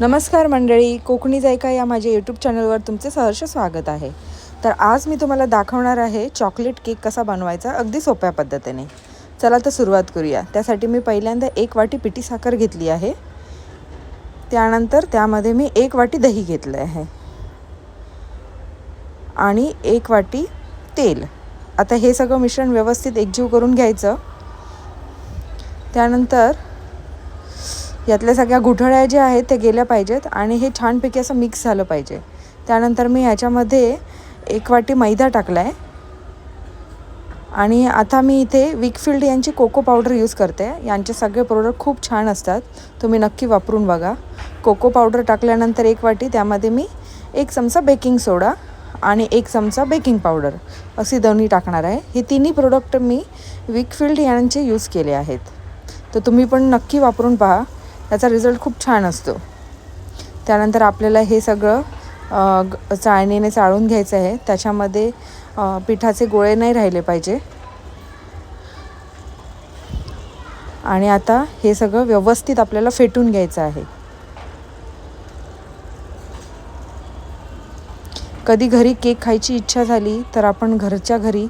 नमस्कार मंडळी कोकणी जायका या माझ्या यूट्यूब चॅनलवर तुमचे सहर्ष स्वागत आहे. तर आज मी तुम्हाला दाखवणार आहे चॉकलेट केक कसा बनवायचा अगदी सोप्या पद्धतीने. चला तर सुरुवात करूया. त्यासाठी मी पहिल्यांदा एक वाटी पिठी साखर घेतली आहे. त्यानंतर त्यामध्ये मी एक वाटी दही घेतलं आहे. आणि एक वाटी तेल. आता हे सगळं मिश्रण व्यवस्थित एकजीव करून घ्यायचं. त्यानंतर यातल्या सगळ्या घुठळ्या ज्या आहेत ते गेल्या पाहिजेत आणि हे छानपैकी असं मिक्स झालं पाहिजे. त्यानंतर मी ह्याच्यामध्ये एक वाटी मैदा टाकला आहे आणि आता मी इथे विकफिल्ड यांची कोको पावडर यूज करते. यांचे सगळे प्रोडक्ट खूप छान असतात. तुम्ही नक्की वापरून बघा. कोको पावडर टाकल्यानंतर एक वाटी त्यामध्ये मी एक चमचा बेकिंग सोडा आणि एक चमचा बेकिंग पावडर असे दोन्ही टाकणार आहे. हे तिन्ही प्रोडक्ट मी विकफिल्ड यांचे यूज केले आहेत. तर तुम्ही पण नक्की वापरून पहा. त्याचा रिझल्ट खूप छान असतो. त्यानंतर आपल्याला हे सगळं चाळणीने चाळून घ्यायचं आहे. त्याच्यामध्ये पिठाचे गोळे नाही राहिले पाहिजे. आणि आता हे सगळं व्यवस्थित आपल्याला फेटून घ्यायचं आहे. कधी घरी केक खायची इच्छा झाली तर आपण घरच्या घरी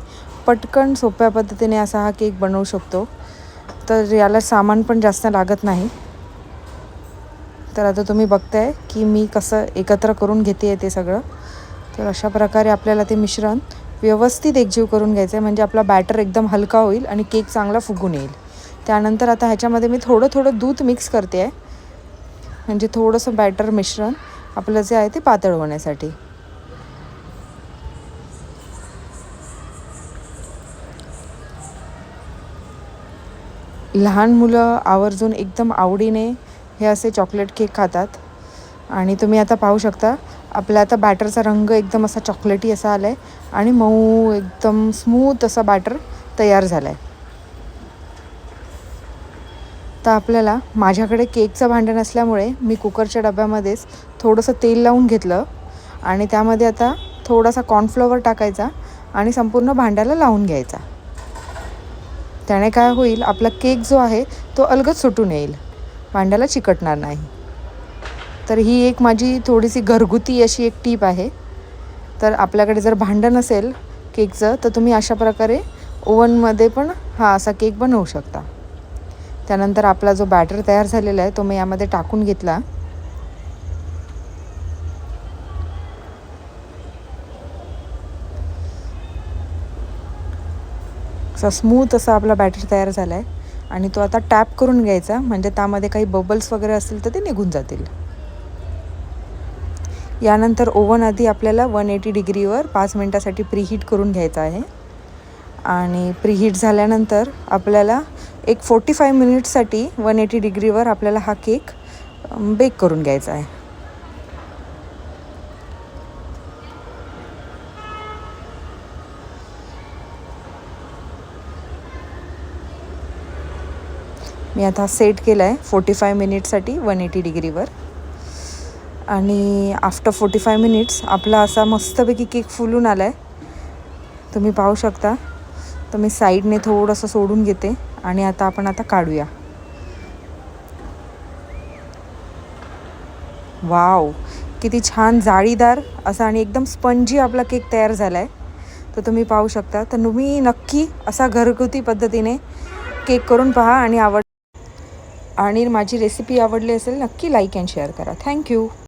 पटकन सोप्या पद्धतीने असा हा केक बनवू शकतो. तर याला सामान पण जास्त लागत नाही. तर आता तुम्ही बघताय की मी कसं एकत्र करून घेते आहे ते सगळं. तर अशा प्रकारे आपल्याला ते मिश्रण व्यवस्थित एकजीव करून घ्यायचं आहे म्हणजे आपला बॅटर एकदम हलका होईल आणि केक चांगला फुगून येईल. त्यानंतर आता ह्याच्यामध्ये मी थोडं थोडं दूध मिक्स करते आहे म्हणजे थोडंसं बॅटर मिश्रण आपलं जे आहे ते पातळ होण्यासाठी. लहान मुलं आवर्जून एकदम आवडीने हे असे चॉकलेट केक खातात. आणि तुम्ही आता पाहू शकता आपला आता बॅटरचा रंग एकदम असा चॉकलेटी असा आला आहे आणि मऊ एकदम स्मूथ असा बॅटर तयार झाला आहे तर आपल्याला माझ्याकडे केकचं भांडं नसल्यामुळे मी कुकरच्या डब्यामध्येच थोडंसं तेल लावून घेतलं आणि त्यामध्ये आता थोडासा कॉर्नफ्लॉवर टाकायचा आणि संपूर्ण भांड्याला लावून घ्यायचा. त्याने काय होईल आपला केक जो आहे तो अलगद सुटून येईल. भांड्याला चिकटणार नाही. तर ही एक माझी थोडीशी घरगुती अशी एक टीप आहे. तर आपल्याकडे जर भांडं नसेल केकचं तर तुम्ही अशा प्रकारे ओव्हनमध्ये पण हा असा केक बनवू शकता. त्यानंतर आपला जो बॅटर तयार झालेला आहे तो मी यामध्ये टाकून घेतला. असा स्मूथ असा आपला बॅटर तयार झाला आहे आणि तो आता टॅप करून घ्यायचा म्हणजे त्यामध्ये काही बबल्स वगैरे असतील तर ते निघून जातील. यानंतर ओव्हन आधी आपल्याला वन एटी डिग्रीवर पाच मिनटासाठी प्रीहीट करून घ्यायचं आहे. आणि प्रीहीट झाल्यानंतर आपल्याला एक फोर्टी फाय मिनिट्ससाठी वन एटी डिग्रीवर आपल्याला हा केक बेक करून घ्यायचा आहे. मी आता सेट केला आहे फोर्टी फाय मिनिटसाठी वन एटी डिग्रीवर आणि आफ्टर फोर्टी फाय मिनिट्स आपला असा मस्तपैकी केक फुलून आला आहे तुम्ही पाहू शकता. तर मी साईडने थोडंसं सोडून घेते आणि आता आपण आता काढूया. वाव किती छान जाळीदार असा आणि एकदम स्पंजी आपला केक तयार झाला आहे तर तुम्ही पाहू शकता. तर तुम्ही नक्की असा घरगुती पद्धतीने केक करून पहा आणि आवड आणि माझी रेसिपी आवडली असेल नक्की लाईक अँड शेअर करा. Thank you